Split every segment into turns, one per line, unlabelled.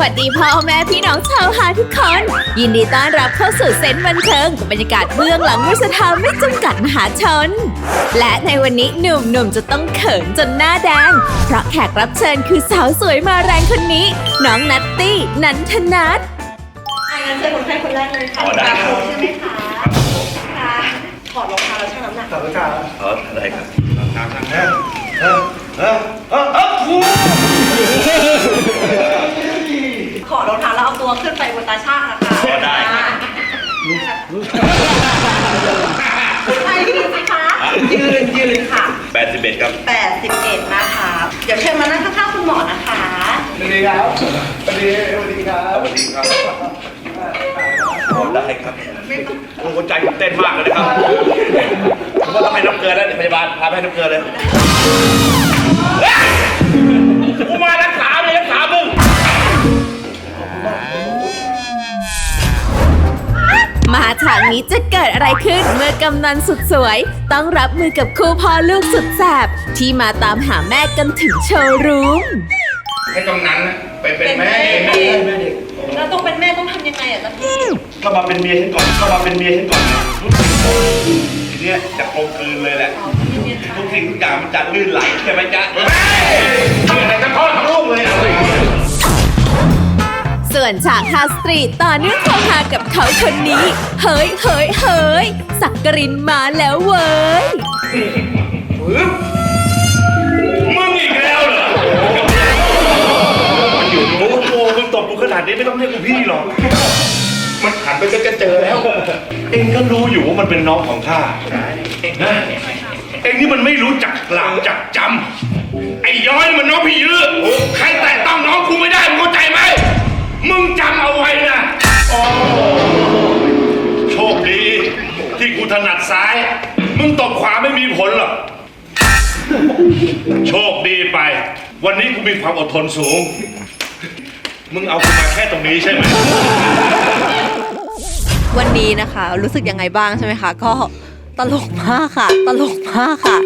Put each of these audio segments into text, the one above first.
วัสดีพ่อแม่พี่น้องชาวหาทุกคน ยินดีต้อนรับเข้าสู่เซนต์บันเทิงกับบรรยากาศเบื้องหลังวิสธรรมไม่จำกัดมหาชน และในวันนี้หนุ่มๆจะต้องเขินจนหน้าแดง เพราะแขกรับเชิญคือสาวสวยมาแรงคนนี้ น้องนัตตี้นันทนัท
อะงั้นเชิญคนไข้คนแรกเลยค่ะ
อ๋อได้
ตา
ครับ
โคใช่ไหมคะค่ะถอดรองเท้าแล้วชั่งน้ำหนัก
ขอบคุณครับ
อ๋อได้ครับ
เออเออเออเออเออถูก
ถอ
81 ครับ
81 นะคะ เดี๋ยวเชิญมานั่งข้างๆคุณหมอนะคะ
สวัสดีครับ สวัสดี สวัสดีครับ
สวัสดีครับอ๋อได้ครับโอ้โหใจผมเต้นมากเลยนะครับผมว่าต้องให้น้ำเกลือแล้วเดี๋ยวพยาบาลพาไปให้น้ำเกลือเลย มา
ฉากนี้จะเกิดอะไรขึ้นเมื่อกำนันสุดสวย ต้องรับมือกับคู่พ่อลูกสุดแสบที่มาตามหาแม่กันถึงโชว์รูม
ให้กำนันน่ะไปเป็นแม่
เป็นแม่แล้วต้องเป็นแม่ต้องทำยังไงอะจ๊ะพี่
ก็มาเป็นเมียฉันก่อนก็มาเป็นเมียฉันก่อนนะทีเนี้ยจะกลมกลืนเลยแหละ ทุกสิ่งทุกอย่างมันจะลื่นไหลใช่ไหมจ๊ะเฮ้ย
ส่วนฉากฮาสตรีต่อเนื่องความฮากับเขาคนนี้ เฮ้ยเฮ้ยเฮ้ยสักกรินมาแล้วเว้ย
มึงอีกแล้วเหรอมันอยู่โอ้โหมึงตบกูขนาดนี้ไม่ต้องเรียกกูพี่หรอก มันหันไปก็จะเจอแล้ว เองก็รู้อยู่ว่ามันเป็นน้องของข้านะเองนี่มันไม่รู้จักหลักจักจำไอ้ย้อยมันน้องพี่ยื้อใครแตะต ซ้าย มึงตบขวาไม่มีผลหรอก โชคดีไป วันนี้กูมีความอดทนสูง มึงเอากูมาแค่ตรงนี้ใช่ไหม
วันนี้นะคะ รู้สึกยังไงบ้างใช่ไหมคะ ก็ตลกมากค่ะ ตลกมากค่ะ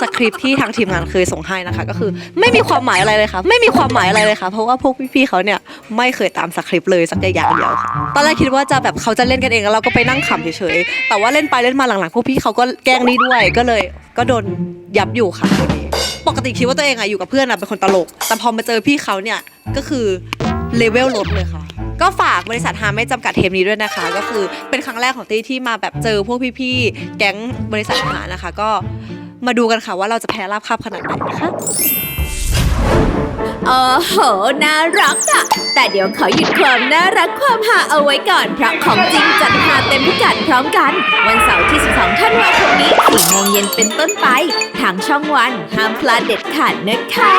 สคริปที่ทางทีมงานเคยส่งให้นะคะ ก็คือไม่มีความหมายอะไรเลยค่ะ ไม่มีความหมายอะไรเลยค่ะ เพราะว่าพวกพี่ๆเขาเนี่ยไม่เคยตามสคริปเลยสักอย่างเดียวค่ะตอนแรกคิดว่าจะแบบเขาจะเล่นกันเองแล้วเราก็ไปนั่งขำเฉยๆแต่ว่าเล่นไปเล่นมาหลังๆพวกพี่เขาก็แกล้งนี่ด้วยก็เลยก็โดนยับอยู่ค่ะวันนี้ปกติคิดว่าตัวเองอะอยู่กับเพื่อนอะเป็นคนตลก แต่พอมาเจอพี่เขาเนี่ยก็คือเลเวลลดเลยค่ะ ก็ฝากบริษัทฮาไม่จำกัดเทปนี้ด้วยนะคะ ก็คือเป็นครั้งแรกของตี้ที่มาแบบเจอพวกพี่ๆแก๊งบริษัทฮานะคะ ก็ มาดูกันค่ะว่าเราจะแพ้ราบคาบขนาดไหนนะคะ
โอ้โห น่ารักอะแต่เดี๋ยวขอหยุดความน่ารักความฮาเอาไว้ก่อน เพราะของจริงจัดหาเต็มพิกัดพร้อมกัน วันเสาร์ที่ 12ธันวาคมนี้4โมงเย็นเป็นต้นไป ทางช่องวันห้ามพลาดเด็ดขาดนะคะ